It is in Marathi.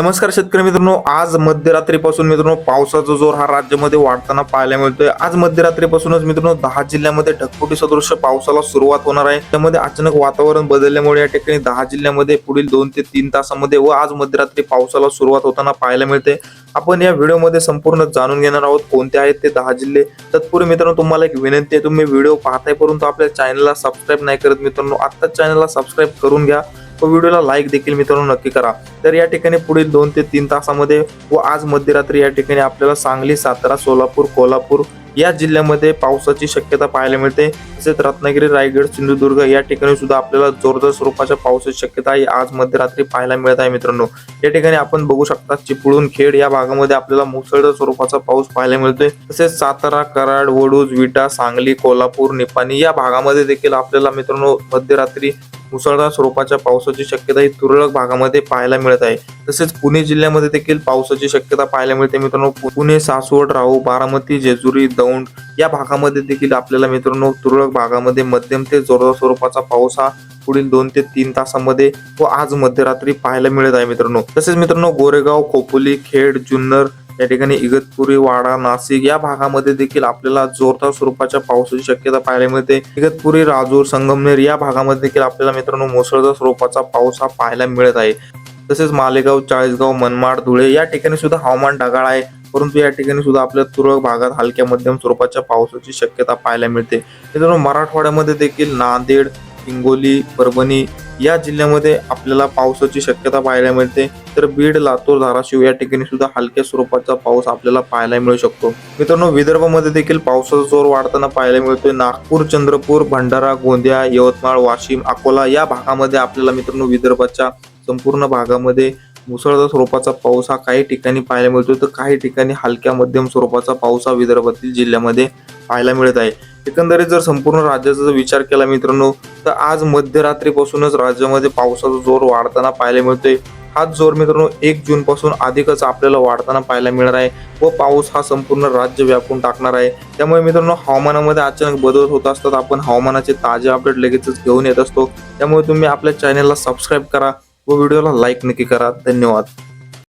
नमस्कार शेतकरी मित्रांनो आज मध्यरात्रीपासून मित्रांनो पावसाचा जोर हा राज्यामध्ये वाढताना पाहायला मिळतोय. आज मध्यरात्रीपासूनच मित्रांनो दहा जिल्ह्यामध्ये ढकपुटी सदृश्य पावसाला सुरुवात होणार आहे. त्यामध्ये अचानक वातावरण बदलल्यामुळे या ठिकाणी दहा जिल्ह्यामध्ये पुढील दोन ते तीन तासामध्ये व आज मध्यरात्री पावसाला सुरुवात होताना पाहायला मिळते. आपण या व्हिडिओमध्ये संपूर्ण जाणून घेणार आहोत कोणते आहेत ते दहा जिल्हे. तत्पूर्वी मित्रांनो तुम्हाला एक विनंती आहे तुम्ही व्हिडिओ पाहताय परंतु आपल्या चॅनलला सबस्क्राईब नाही करत मित्रांनो आत्ताच चॅनलला सबस्क्राईब करून घ्या. व व्हिडिओला लाईक देखील मित्रांनो नक्की करा. तर या ठिकाणी पुढील दोन ते तीन तासामध्ये व आज मध्यरात्री या ठिकाणी आपल्याला सांगली सातारा सोलापूर कोल्हापूर या जिल्ह्यामध्ये पावसाची शक्यता पाहायला मिळते. तसेच रत्नागिरी रायगड सिंधुदुर्ग या ठिकाणी सुद्धा आपल्याला जोरदार स्वरूपाच्या पावसाची शक्यता ही आज मध्यरात्री पाहायला मिळत आहे मित्रांनो. या ठिकाणी आपण बघू शकता चिपळूण खेड या भागामध्ये आपल्याला मुसळधार स्वरूपाचा पाऊस पाहायला मिळतोय. तसेच सातारा कराड वडूज विटा सांगली कोल्हापूर निपाणी या भागामध्ये देखील आपल्याला मित्रांनो मध्यरात्री मुसळधार स्वरूपाच्या पावसाची शक्यता ही तुरळक भागामध्ये पाहायला मिळत आहे. तसेच पुणे जिल्ह्यामध्ये देखील पावसाची शक्यता पाहायला मिळते. मित्रांनो पुणे सासवड राहू बारामती जेजुरी दौंड या भागामध्ये देखील आपल्याला मित्रांनो तुरळक भागामध्ये मध्यम ते जोरदार स्वरूपाचा पाऊस हा पुढील दोन ते तीन तासामध्ये व आज मध्यरात्री पाहायला मिळत आहे मित्रांनो. तसेच मित्रांनो गोरेगाव खोपोली खेड जुन्नर या ठिकाणी इगतपुरी वाडा नाशिक या भागामध्ये देखील आपल्याला जोरदार स्वरूपाच्या पावसाची शक्यता पाहायला मिळते. इगतपुरी राजूर संगमनेर या भागामध्ये देखील आपल्याला मित्रांनो मुसळधार स्वरूपाचा पाऊस हा पाहायला मिळत आहे. तसेच मालेगाव चाळीसगाव मनमाड धुळे या ठिकाणी सुद्धा हवामान ढगाळ आहे. परंतु या ठिकाणी सुद्धा आपल्या तुरळक भागात हलक्या मध्यम स्वरूपाच्या पावसाची शक्यता पाहायला मिळते. मित्रांनो मराठवाड्यामध्ये देखील नांदेड हिंगोली परभणी या जिल्ह्यामध्ये आपल्याला पावसाची शक्यता पाहायला मिळते. तर बीड लातूर धाराशिव या ठिकाणी सुद्धा हलक्या स्वरूपाचा पाऊस आपल्याला पाहायला मिळू शकतो. मित्रांनो विदर्भामध्ये देखील पावसाचा जोर वाढताना पाहायला मिळतोय. नागपूर चंद्रपूर भंडारा गोंदिया यवतमाळ वाशिम अकोला या भागामध्ये आपल्याला मित्रांनो विदर्भाच्या संपूर्ण भागामध्ये मुसळधार स्वरूपाचा पाऊस हा काही ठिकाणी पाहायला मिळतो तर काही ठिकाणी हलक्या मध्यम स्वरूपाचा पाऊस हा विदर्भातील जिल्ह्यामध्ये पाहायला मिळत आहे. एकंदरीत जर संपूर्ण राज्याचा जर विचार केला मित्रांनो तर आज मध्यरात्रीपासूनच राज्यामध्ये पावसाचा जोर वाढताना पाहायला मिळतोय. हाच जोर मित्रांनो एक जून पासून अधिकच आपल्याला वाढताना पाहायला मिळणार आहे व पाऊस हा संपूर्ण राज्य व्यापून टाकणार आहे. त्यामुळे मित्रांनो हवामानामध्ये अचानक बदल होत असतात आपण हवामानाचे ताजे अपडेट लगेचच घेऊन येत असतो. त्यामुळे तुम्ही आपल्या चॅनलला सबस्क्राईब करा व व्हिडिओला लाईक नक्की करा. धन्यवाद.